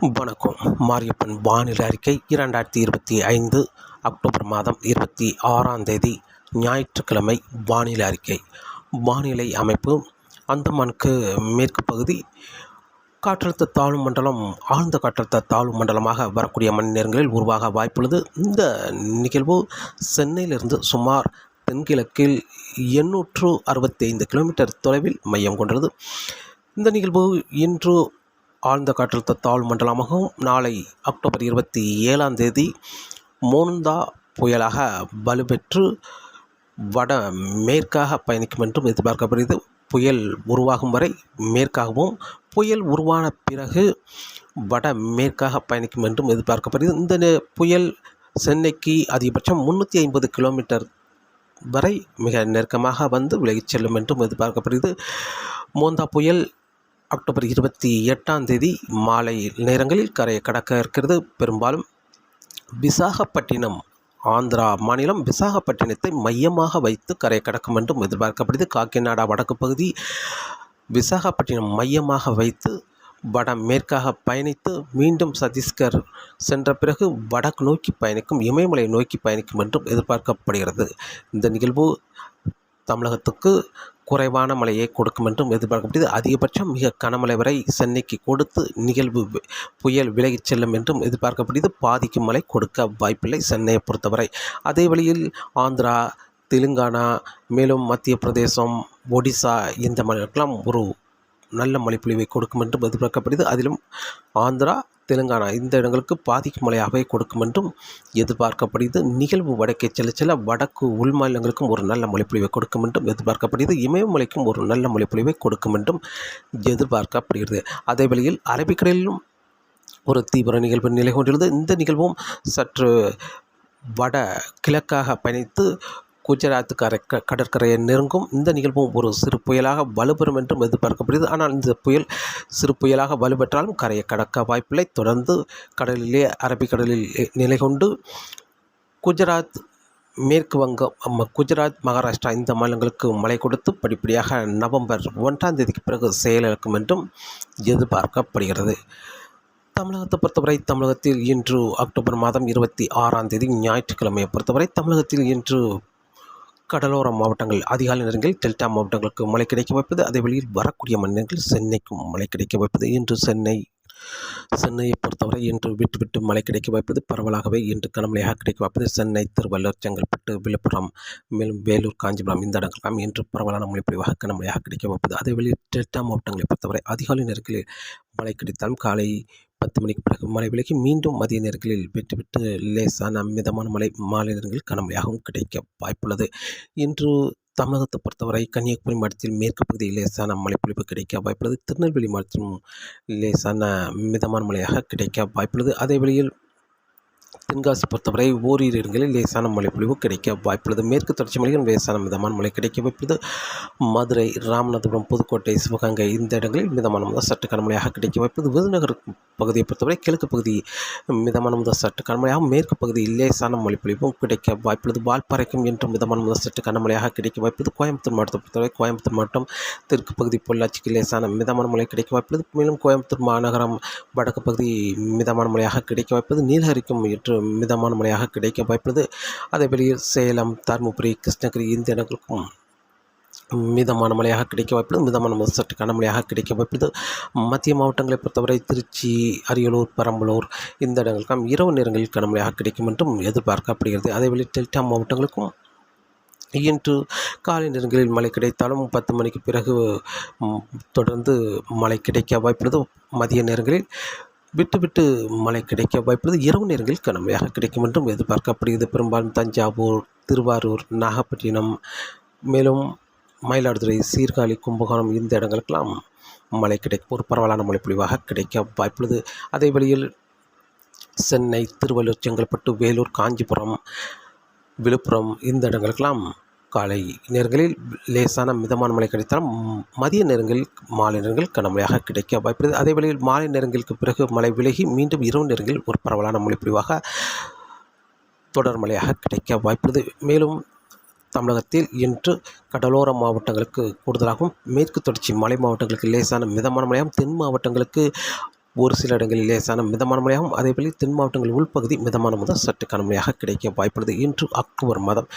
வணக்கம். மாரியப்பன் வானிலை அறிக்கை இரண்டாயிரத்தி இருபத்தி ஐந்து அக்டோபர் மாதம் இருபத்தி ஆறாம் தேதி ஞாயிற்றுக்கிழமை வானிலை அறிக்கை. வானிலை அமைப்பு அந்தமானுக்கு மேற்கு பகுதி காற்றழுத்த தாழ்வு மண்டலம் ஆழ்ந்த காற்றழுத்த தாழ்வு மண்டலமாக வரக்கூடிய மணி நேரங்களில் உருவாக வாய்ப்புள்ளது. இந்த நிகழ்வு சென்னையிலிருந்து சுமார் தென்கிழக்கில் எண்ணூற்று அறுபத்தி ஐந்து கிலோமீட்டர் தொலைவில் மையம் கொண்டுள்ளது. இந்த நிகழ்வு இன்று ஆழ்ந்த காற்றழுத்த தாழ்வு மண்டலமாகவும் நாளை அக்டோபர் இருபத்தி ஏழாம் தேதி மோந்தா புயலாக வலுப்பெற்று வட மேற்காக பயணிக்கும் என்றும் எதிர்பார்க்கப்படுகிறது. புயல் உருவாகும் வரை மேற்காகவும் புயல் உருவான பிறகு வட மேற்காக பயணிக்கும் என்றும் எதிர்பார்க்கப்படுகிறது. இந்த நே- புயல் சென்னைக்கு அதிகபட்சம் முந்நூற்றி ஐம்பது கிலோமீட்டர் வரை மிக நெருக்கமாக வந்து விலகிச் செல்லும் என்றும் எதிர்பார்க்கப்படுகிறது. மோந்தா புயல் அக்டோபர் இருபத்தி எட்டாம் தேதி மாலை நேரங்களில் கரையை கடக்க இருக்கிறது. பெரும்பாலும் விசாகப்பட்டினம் ஆந்திரா மாநிலம் விசாகப்பட்டினத்தை மையமாக வைத்து கரையை கடக்கும் என்றும் எதிர்பார்க்கப்படுது. காக்கிநாடா வடக்கு பகுதி விசாகப்பட்டினம் மையமாக வைத்து வட மேற்காக பயணித்து மீண்டும் சத்தீஸ்கர் சென்ற பிறகு வடக்கு நோக்கி பயணிக்கும் இமயமலை நோக்கி பயணிக்கும் என்றும் எதிர்பார்க்கப்படுகிறது. இந்த நிகழ்வு தமிழகத்துக்கு குறைவான மழையை கொடுக்கும் என்றும் எதிர்பார்க்கப்படுகிறது. அதிகபட்சம் மிக கனமழை வரை சென்னைக்கு கொடுத்து நிகழ்வு புயல் விலகிச் செல்லும் என்றும் எதிர்பார்க்கப்படுகிறது. பாதிக்கும் மழை கொடுக்க வாய்ப்பில்லை சென்னையை பொறுத்தவரை. அதே வழியில் ஆந்திரா தெலுங்கானா மேலும் மத்திய பிரதேசம் ஒடிசா இந்த மாநிலங்களுக்கெல்லாம் ஒரு நல்ல மழைப்பொழிவை கொடுக்கும் என்றும் எதிர்பார்க்கப்படுகிறது. அதிலும் ஆந்திரா தெலுங்கானா இந்த இடங்களுக்கு பாதிக்கும் மழையாகவே கொடுக்கும் என்றும் எதிர்பார்க்கப்படுகிறது. நிகழ்வு வடக்கே செல்ல செல்ல வடக்கு உள் மாநிலங்களுக்கும் ஒரு நல்ல மொழிப்பொழிவை கொடுக்கும் என்றும் எதிர்பார்க்கப்படுகிறது. இமயமலைக்கும் ஒரு நல்ல மொழிப்பொழிவை கொடுக்கும் என்றும் எதிர்பார்க்கப்படுகிறது. அதே வேளையில் அரபிக்கடலிலும் ஒரு தீவிர நிகழ்வு நிலை கொண்டுள்ளது இந்த நிகழ்வும் சற்று வட கிழக்காக பயணித்து குஜராத் கரை க- கடற்கரையை நெருங்கும் இந்த நிகழ்வும் ஒரு சிறு புயலாக வலுப்பெறும் என்றும் எதிர்பார்க்கப்படுகிறது. ஆனால் இந்த புயல் சிறு புயலாக வலுப்பெற்றாலும் கரையை கடக்க வாய்ப்பில்லை. தொடர்ந்து கடலிலே அரபிக்கடலில் நிலை கொண்டு குஜராத் மேற்கு வங்கம் குஜராத் மகாராஷ்டிரா இந்த மாநிலங்களுக்கு மழை கொடுத்து படிப்படியாக நவம்பர் ஒன்றாம் தேதிக்கு பிறகு செயலிழக்கும் என்றும் எதிர்பார்க்கப்படுகிறது. தமிழகத்தை பொறுத்தவரை தமிழகத்தில் இன்று அக்டோபர் மாதம் இருபத்தி ஆறாம் தேதி ஞாயிற்றுக்கிழமையை பொறுத்தவரை தமிழகத்தில் இன்று கடலோர மாவட்டங்கள் அதிகாலை நேரங்களில் டெல்டா மாவட்டங்களுக்கு மழை கிடைக்க வைப்பது அதே வழியில் வரக்கூடிய மன்னர்கள் சென்னைக்கும் மழை கிடைக்க வைப்பது இன்று சென்னை சென்னையை பொறுத்தவரை இன்று விட்டு விட்டு மழை கிடைக்க வைப்பது பரவலாகவே இன்று கனமழையாக கிடைக்க வைப்பது சென்னை திருவள்ளூர் செங்கல்பட்டு விழுப்புரம் மேலும் வேலூர் காஞ்சிபுரம் இந்த இடங்கள்லாம் இன்று பரவலான மழை பொழிவாக கனமழையாக கிடைக்க வைப்பது அதே வெளியில் டெல்டா மாவட்டங்களை பொறுத்தவரை அதிகாலை நேரங்களில் மழை கிடைத்தாலும் காலை பத்து மணிக்கு பிறகு மழை விலகி மீண்டும் மதிய நேரங்களில் விட்டு விட்டு லேசான மிதமான மழை மாலை நேரங்களில் கனமழையாகவும் கிடைக்க வாய்ப்புள்ளது. இன்று தமிழகத்தை பொறுத்தவரை கன்னியாகுமரி மாவட்டத்தில் மேற்கு பகுதியில் லேசான மழைப்பொழிவு கிடைக்க வாய்ப்புள்ளது. திருநெல்வேலி மாவட்டத்திலும் லேசான மிதமான மழையாக கிடைக்க வாய்ப்புள்ளது. அதே வழியில் தென்காசி பொறுத்தவரை ஓரிரு இடங்களில் லேசான மழைப்பொழிவு கிடைக்க வாய்ப்புள்ளது. மேற்கு தொடர்ச்சி மலையில் லேசான மிதமான மழை கிடைக்க வாய்ப்புள்ளது. மதுரை ராமநாதபுரம் புதுக்கோட்டை சிவகங்கை இந்த இடங்களில் மிதமான முதல் சற்று கனமழையாக கிடைக்க வாய்ப்புள்ளது. விருதுநகர் பகுதியை பொறுத்தவரை கிழக்கு பகுதி மிதமான முதல் சற்று கனமழையாகவும் மேற்கு பகுதி லேசான மழைப்பொழிவும் கிடைக்க வாய்ப்புள்ளது. வால்பாறைக்கும் என்றும் மிதமான முதல் சற்று கனமழையாக கிடைக்க வாய்ப்புள்ளது. கோயம்புத்தூர் மாவட்டத்தை பொறுத்தவரை கோயம்புத்தூர் மாவட்டம் தெற்கு பகுதி பொள்ளாச்சிக்கு லேசான மிதமான மழை கிடைக்க வாய்ப்புள்ளது. மேலும் கோயம்புத்தூர் மாநகரம் வடக்கு பகுதி மிதமான மழையாக கிடைக்க வாய்ப்புள்ளது. நீலகரிக்கும் மற்றும் மிதமான மழையாக கிடைக்க வாய்ப்புள்ளது. அதே சேலம் தருமபுரி கிருஷ்ணகிரி இந்த இடங்களுக்கும் மிதமான மழையாக கிடைக்க வாய்ப்புள்ளது. மிதமான முதல் சற்று கனமழையாக கிடைக்க வாய்ப்புள்ளது. மத்திய மாவட்டங்களை பொறுத்தவரை திருச்சி அரியலூர் பெரம்பலூர் இந்த இடங்களுக்கும் இரவு நேரங்களில் கனமழையாக கிடைக்கும் என்றும் எதிர்பார்க்கப்படுகிறது. அதேவேளை டெல்டா மாவட்டங்களுக்கும் இன்று காலை நேரங்களில் மழை கிடைத்தாலும் பத்து மணிக்கு பிறகு தொடர்ந்து மழை கிடைக்க வாய்ப்புள்ளது. மதிய நேரங்களில் விட்டு விட்டு மழை கிடைக்க வாய்ப்புள்ளது. இரவு நேரங்களில் கடுமையாக கிடைக்கும் என்றும் எதிர்பார்க்கப்படுகிறது. பெரும்பாலும் தஞ்சாவூர் திருவாரூர் நாகப்பட்டினம் மேலும் மயிலாடுதுறை சீர்காழி கும்பகோணம் இந்த இடங்களுக்கெல்லாம் மழை கிடைக்கும். ஒரு பரவலான மழைப்பொழிவாக கிடைக்க வாய்ப்புள்ளது. அதே வழியில் சென்னை திருவள்ளூர் செங்கல்பட்டு வேலூர் காஞ்சிபுரம் விழுப்புரம் இந்த இடங்களுக்கெல்லாம் காலை நேரங்களில் லேசான மிதமான மழை கிடைத்தாலும் மதிய நேரங்களில் மாலை நேரங்கள் கனமழையாக கிடைக்க வாய்ப்புள்ளது. அதே வேளையில் மாலை நேரங்களுக்கு பிறகு மழை விலகி மீண்டும் இரவு நேரங்களில் ஒரு பரவலான மழைப்பொழிவாக தொடர் மழையாக கிடைக்க வாய்ப்புள்ளது. மேலும் தமிழகத்தில் இன்று கடலோர மாவட்டங்களுக்கு கூடுதலாகவும் மேற்கு தொடர்ச்சி மலை மாவட்டங்களுக்கு லேசான மிதமான மழையாகவும் தென் மாவட்டங்களுக்கு ஒரு சில இடங்களில் லேசான மிதமான மழையாகவும் அதேபோல் தென் மாவட்டங்கள் உள்பகுதி மிதமான முதல் சற்று கனமழையாக கிடைக்க வாய்ப்புள்ளது. இன்று அக்டோபர் மாதம்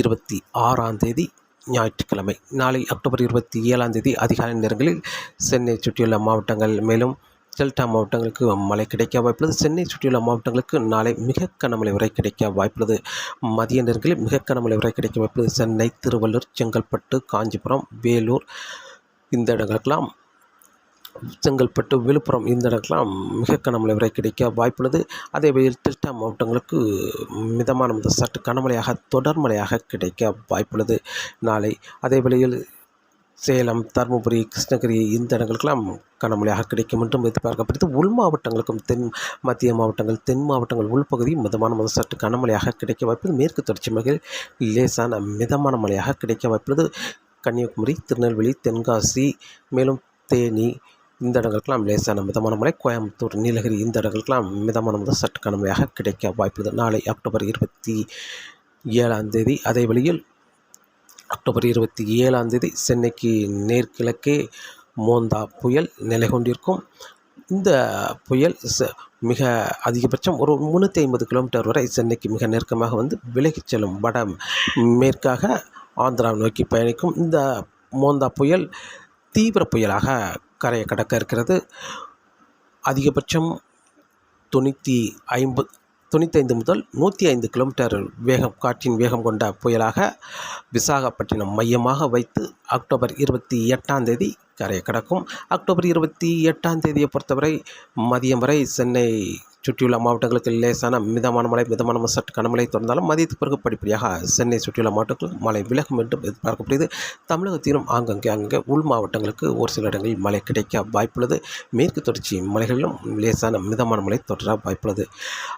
இருபத்தி ஆறாம் தேதி ஞாயிற்றுக்கிழமை. நாளை அக்டோபர் இருபத்தி ஏழாம் தேதி அதிகாலை நேரங்களில் சென்னை சுற்றியுள்ள மாவட்டங்கள் மேலும் டெல்டா மாவட்டங்களுக்கு மழை கிடைக்க வாய்ப்புள்ளது. சென்னை சுற்றியுள்ள மாவட்டங்களுக்கு நாளை மிக கனமழை வரை கிடைக்க வாய்ப்புள்ளது. மதிய நேரங்களில் மிக கனமழை வரை கிடைக்க வாய்ப்புள்ளது. சென்னை திருவள்ளூர் செங்கல்பட்டு காஞ்சிபுரம் வேலூர் இந்த இடங்களுக்கெல்லாம் செங்கல்பட்டு விழுப்புரம் இந்த இடத்துலாம் மிக கனமழை வரை கிடைக்க வாய்ப்புள்ளது. அதே வகையில் டெல்டா மாவட்டங்களுக்கு மிதமான முதல் சற்று கனமழையாக தொடர் மழையாக கிடைக்க வாய்ப்புள்ளது. நாளை அதே வேளையில் சேலம் தருமபுரி கிருஷ்ணகிரி இந்த இடங்களுக்கெல்லாம் கனமழையாக கிடைக்கும் என்றும் எதிர்பார்க்கப்படுது உள் மாவட்டங்களுக்கும் தென் மத்திய மாவட்டங்கள் தென் மாவட்டங்கள் உள்பகுதி மிதமான முதல் சற்று கனமழையாக கிடைக்க வாய்ப்புள்ளது. மேற்கு தொடர்ச்சி மலையில் லேசான மிதமான மழையாக கிடைக்க வாய்ப்புள்ளது. கன்னியாகுமரி திருநெல்வேலி தென்காசி மேலும் தேனி இந்த இடங்களுக்கெல்லாம் லேசான மிதமான மழை. கோயம்புத்தூர் நீலகிரி இந்த இடங்களுக்கெல்லாம் மிதமான முதல் சற்று கனமையாக கிடைக்க வாய்ப்புள்ளது. நாளை அக்டோபர் இருபத்தி ஏழாம் தேதி அதே வழியில் அக்டோபர் இருபத்தி ஏழாம் தேதி சென்னைக்கு நேர்கிழக்கே மோந்தா புயல் நிலை கொண்டிருக்கும். இந்த புயல் ச மிக அதிகபட்சம் ஒரு முந்நூற்றி ஐம்பது கிலோமீட்டர் வரை சென்னைக்கு மிக நெருக்கமாக வந்து விலகிச் செல்லும். வட மேற்காக ஆந்திரா நோக்கி பயணிக்கும் இந்த மோந்தா புயல் தீவிர புயலாக கரையை கடக்க இருக்கிறது. அதிகபட்சம் தொண்ணூற்றி ஐம்பது தொண்ணூத்தைந்து முதல் நூற்றி ஐந்து கிலோமீட்டர் வேகம் காற்றின் வேகம் கொண்ட புயலாக விசாகப்பட்டினம் மையமாக வைத்து அக்டோபர் இருபத்தி எட்டாம் தேதி கரையை கடக்கும். அக்டோபர் இருபத்தி எட்டாம் தேதியை பொறுத்தவரை மதியம் வரை சென்னை சுற்றியுள்ள மாவட்டங்களுக்கு லேசான மிதமான மழை மிதமான சற்று கனமழை தொடர்ந்தாலும் மதியத்துக்கு பிறகு படிப்படியாக சென்னை சுற்றியுள்ள மாவட்டங்களுக்கு மழை விலகும் என்றும் எதிர்பார்க்கப்படுகிறது. தமிழகத்திலும் ஆங்கங்கே அங்கே உள் மாவட்டங்களுக்கு ஒரு சில இடங்களில் மழை கிடைக்க வாய்ப்புள்ளது. மேற்கு தொடர்ச்சி மலைகளிலும் லேசான மிதமான மழை தொடர வாய்ப்புள்ளது.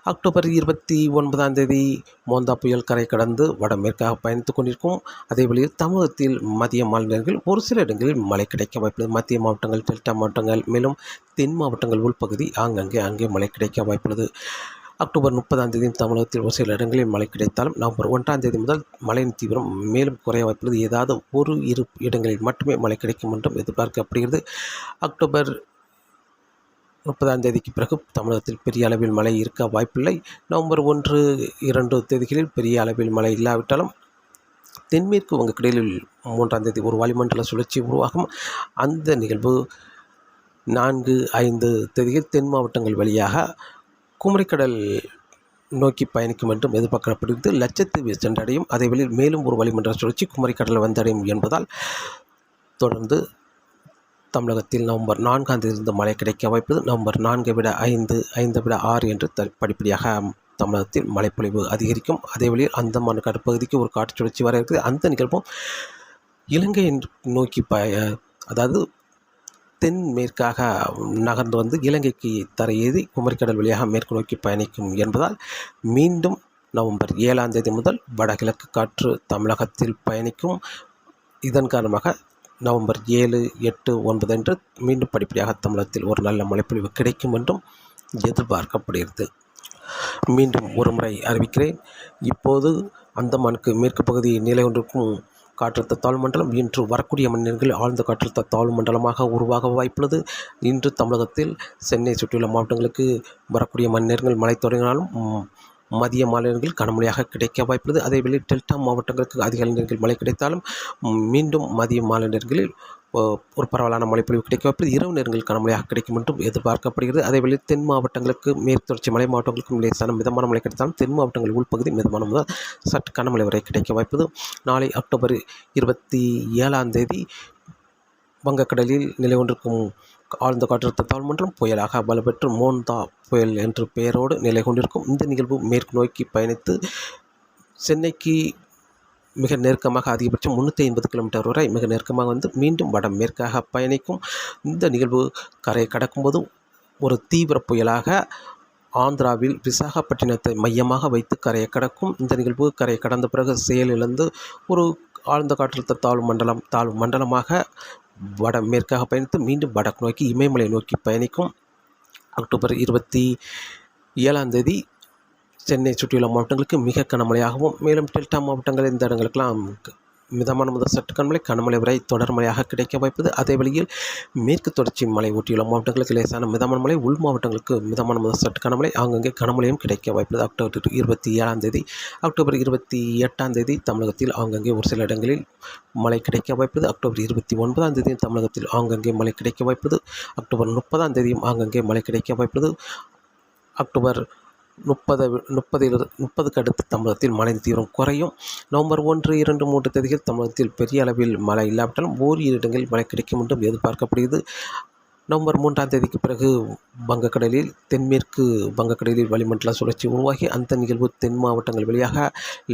அக்டோபர் இருபத்தி ஒன்பதாம் தேதி மோந்தா புயல் கரை கடந்து வடமேற்காக பயணித்துக் கொண்டிருக்கும். அதே வழியில் தமிழகத்தில் மதிய மாநிலங்களில் ஒரு சில இடங்களில் மழை கிடைக்க வாய்ப்புள்ளது. மத்திய மாவட்டங்கள் டெல்டா மாவட்டங்கள் மேலும் தென் மாவட்டங்கள் உள்பகுதி ஆங்கங்கே அங்கே மழை கிடைக்க வாய்ப்புள்ளது. அக்டோபர் முப்பதாம் தேதி தமிழகத்தில் ஒரு சில இடங்களில் மழை கிடைத்தாலும் நவம்பர் ஒன்றாம் தேதி முதல் மழையின் தீவிரம் மேலும் குறைய வாய்ப்புள்ளது. ஏதாவது ஒரு இரு இடங்களில் மட்டுமே மழை கிடைக்கும் என்றும் எதிர்பார்க்கப்படுகிறது. அக்டோபர் முப்பதாம் தேதிக்கு பிறகு தமிழகத்தில் பெரிய அளவில் மழை இருக்க வாய்ப்பில்லை. நவம்பர் ஒன்று இரண்டு தேதிகளில் பெரிய அளவில் மழை இல்லாவிட்டாலும் தென்மேற்கு வங்கக்கடலில் மூன்றாம் தேதி ஒரு வளிமண்டல சுழற்சி உருவாகும். அந்த நிகழ்வு நான்கு ஐந்து தேதியில் தென் மாவட்டங்கள் வழியாக குமரிக்கடல் நோக்கி பயணிக்கும் என்றும் எதிர்பார்க்கப்படுகிறது. லட்சத்தீவு சென்றடையும். அதே வழியில் மேலும் ஒரு வளிமண்டல சுழற்சி குமரிக்கடல் வந்தடையும் என்பதால் தொடர்ந்து தமிழகத்தில் நவம்பர் நான்காம் தேதியிலிருந்து மழை கிடைக்க வாய்ப்பது நவம்பர் நான்கை விட ஐந்து ஐந்தை விட ஆறு என்று த படிப்படியாக தமிழகத்தில் மழைப்பொழிவு அதிகரிக்கும். அதே வழியில் அந்தமான் கடற்பகுதிக்கு ஒரு காற்று சுழற்சி வர இருக்குது. அந்த நிகழ்வும் இலங்கை நோக்கி ப அதாவது தென் மேற்காக நகர்ந்து வந்து இலங்கைக்கு தரையேறி குமரிக்கடல் வழியாக மேற்கு நோக்கி பயணிக்கும் என்பதால் மீண்டும் நவம்பர் ஏழாம் தேதி முதல் வடகிழக்கு காற்று தமிழகத்தில் பயணிக்கும். இதன் காரணமாக நவம்பர் ஏழு எட்டு ஒன்பது என்று மீண்டும் படிப்படியாக தமிழகத்தில் ஒரு நல்ல மழைப்பொழிவு கிடைக்கும் என்றும் எதிர்பார்க்கப்படுகிறது. மீண்டும் ஒரு முறை அறிவிக்கிறேன். இப்போது அந்தமானுக்கு மேற்கு பகுதி நிலை ஒன்றுக்கும் காற்றழுத்த தாழ்வு மண்டலம் இன்று வரக்கூடிய மணி நேரங்களில் ஆழ்ந்த காற்றழுத்த தாழ்வு மண்டலமாக உருவாக வாய்ப்புள்ளது. இன்று தமிழகத்தில் சென்னை சுற்றியுள்ள மாவட்டங்களுக்கு வரக்கூடிய மணி நேரங்கள் மழை தொடங்கினாலும் மதிய மாநிலங்களில் கனமழையாக கிடைக்க வாய்ப்புள்ளது. அதேவேளை டெல்டா மாவட்டங்களுக்கு அதிக நேரங்களில் மழை கிடைத்தாலும் மீண்டும் மதிய மாநிலங்களில் நேரங்களில் ஒரு பரவலான மழைப்பொழிவு கிடைக்க வாய்ப்புள்ளது இரவு நேரங்களில் கனமழையாக கிடைக்கும் என்றும் எதிர்பார்க்கப்படுகிறது. அதேவேளை தென் மாவட்டங்களுக்கு மேற்கு தொடர்ச்சி மலை மாவட்டங்களுக்கும் லேசான மிதமான மழை கிடைத்தாலும் தென் மாவட்டங்கள் உள்பகுதி மிதமான முதல் சற்று கனமழை வரை கிடைக்க வாய்ப்பது. நாளை அக்டோபர் இருபத்தி ஏழாம் தேதி வங்கக்கடலில் நிலை கொண்டிருக்கும் ஆழ்ந்த காற்றழுத்த தாழ்மன்றம் புயலாக வலுப்பெற்று மோந்தா புயல் என்ற பெயரோடு நிலை கொண்டிருக்கும். இந்த நிகழ்வு மேற்கு நோக்கி பயணித்து சென்னைக்கு மிக நெருக்கமாக அதிகபட்சம் முந்நூற்றி ஐம்பது கிலோமீட்டர் வரை மிக நெருக்கமாக வந்து மீண்டும் வட மேற்காக பயணிக்கும் இந்த நிகழ்வு கரையை கடக்கும்போது ஒரு தீவிர புயலாக ஆந்திராவில் விசாகப்பட்டினத்தை மையமாக வைத்து கரையை கடக்கும் இந்த நிகழ்வு கரையை கடந்த பிறகு செயலிழந்து ஒரு ஆழ்ந்த காற்றழுத்த தாழ்வு மண்டலம் தாழ்வு மண்டலமாக வட மேற்காக பயணித்து மீண்டும் வடக்கு நோக்கி இமயமலை நோக்கி பயணிக்கும் அக்டோபர் இருபத்தி ஏழாம் தேதி சென்னை சுற்றியுள்ள மாவட்டங்களுக்கு மிக கனமழையாகவும் மேலும் டெல்டா மாவட்டங்கள் இந்த இடங்களுக்கெல்லாம் மிதமான முதல் சற்று கனமழை கனமழை வரை தொடர் மழையாக கிடைக்க வாய்ப்பது அதே வழியில் மேற்கு தொடர்ச்சி மலை ஒட்டியுள்ள மாவட்டங்களுக்கு லேசான மிதமான மழை உள் மாவட்டங்களுக்கு மிதமான முதல் சற்று கனமழை ஆங்கங்கே கனமழையும் கிடைக்க வாய்ப்பது அக்டோபர் இருபத்தி ஏழாம் தேதி அக்டோபர் இருபத்தி எட்டாம் தேதி தமிழகத்தில் ஆங்கங்கே ஒரு சில இடங்களில் மழை கிடைக்க வாய்ப்பது அக்டோபர் இருபத்தி ஒன்பதாம் தேதியும் தமிழகத்தில் ஆங்கங்கே மழை கிடைக்க வாய்ப்பது அக்டோபர் முப்பதாம் தேதியும் ஆங்கங்கே மழை கிடைக்க வாய்ப்பது அக்டோபர் முப்பது முப்பதில் முப்பதுக்கு அடுத்து தமிழகத்தில் மழை தீவிரம் குறையும். நவம்பர் ஒன்று இரண்டு மூன்று தேதிகள் தமிழகத்தில் பெரிய அளவில் மழை இல்லாவிட்டாலும் ஓரிரு இடங்களில் மழை கிடைக்கும் என்றும் எதிர்பார்க்கப்படுகிறது. நவம்பர் மூன்றாம் தேதிக்கு பிறகு வங்கக்கடலில் தென்மேற்கு வங்கக்கடலில் வளிமண்டல சுழற்சி உருவாகி அந்த நிகழ்வு தென் மாவட்டங்கள் வழியாக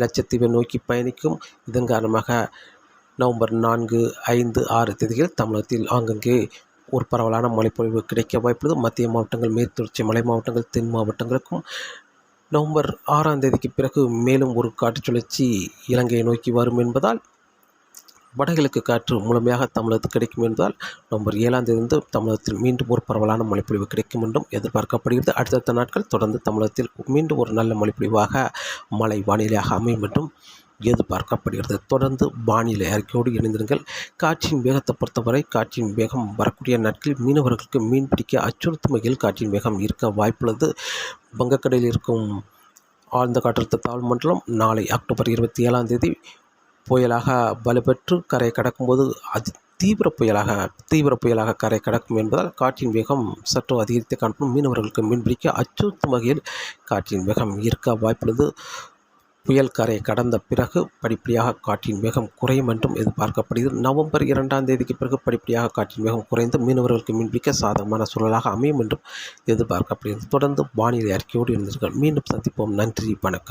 லட்சத்தீவை நோக்கி பயணிக்கும். இதன் காரணமாக நவம்பர் நான்கு ஐந்து ஆறு தேதிகள் தமிழகத்தில் ஆங்கங்கே ஒரு பரவலான மழைப்பொழிவு கிடைக்க வாய்ப்புள்ளது. மத்திய மாவட்டங்கள் மேற்குத்தொடர்ச்சி மலை மாவட்டங்கள் தென் மாவட்டங்களுக்கும் நவம்பர் ஆறாம் தேதிக்கு பிறகு மேலும் ஒரு காற்று சுழற்சி இலங்கையை நோக்கி வரும் என்பதால் வடகிழக்கு காற்று முழுமையாக தமிழகத்துக்கு கிடைக்கும் என்பதால் நவம்பர் ஏழாம் தேதி தமிழகத்தில் மீண்டும் ஒரு பரவலான மழைப்பொழிவு கிடைக்கும் என்றும் எதிர்பார்க்கப்படுகிறது. அடுத்தடுத்த நாட்கள் தொடர்ந்து தமிழகத்தில் மீண்டும் ஒரு நல்ல மழைப்பொழிவாக மழை வானிலையாக அமையும் என்றும் எதிர்பார்க்கப்படுகிறது. தொடர்ந்து வானிலை அறிக்கையோடு இணைந்திருங்கள். காற்றின் வேகத்தை பொறுத்தவரை காற்றின் வேகம் வரக்கூடிய நாட்களில் மீனவர்களுக்கு மீன் பிடிக்க அச்சுறுத்தும் வகையில் காற்றின் வேகம் இருக்க வாய்ப்புள்ளது. வங்கக்கடலில் இருக்கும் ஆழ்ந்த காற்றழுத்த தாழ்வு மண்டலம் நாளை அக்டோபர் இருபத்தி ஏழாம் தேதி புயலாக வலுப்பெற்று கரையை கடக்கும்போது அது தீவிர புயலாக தீவிர புயலாக கரை கடக்கும் என்பதால் காற்றின் வேகம் சற்று அதிகரித்து காணப்படும். மீனவர்களுக்கு மீன்பிடிக்க அச்சுறுத்தும் வகையில் காற்றின் வேகம் இருக்க வாய்ப்புள்ளது. புயல் கரை கடந்த பிறகு படிப்படியாக காற்றின் வேகம் குறையும் என்றும் எதிர்பார்க்கப்படுகிறது. நவம்பர் இரண்டாம் தேதிக்கு பிறகு படிப்படியாக காற்றின் வேகம் குறைந்து மீனவர்களுக்கு மீன்பிடிக்க சாதகமான சூழலாக அமையும் என்றும் எதிர்பார்க்கப்படுகிறது. தொடர்ந்து வானிலை அறிக்கையோடு இருந்தீர்கள் மீண்டும் சந்திப்போம். நன்றி. வணக்கம்.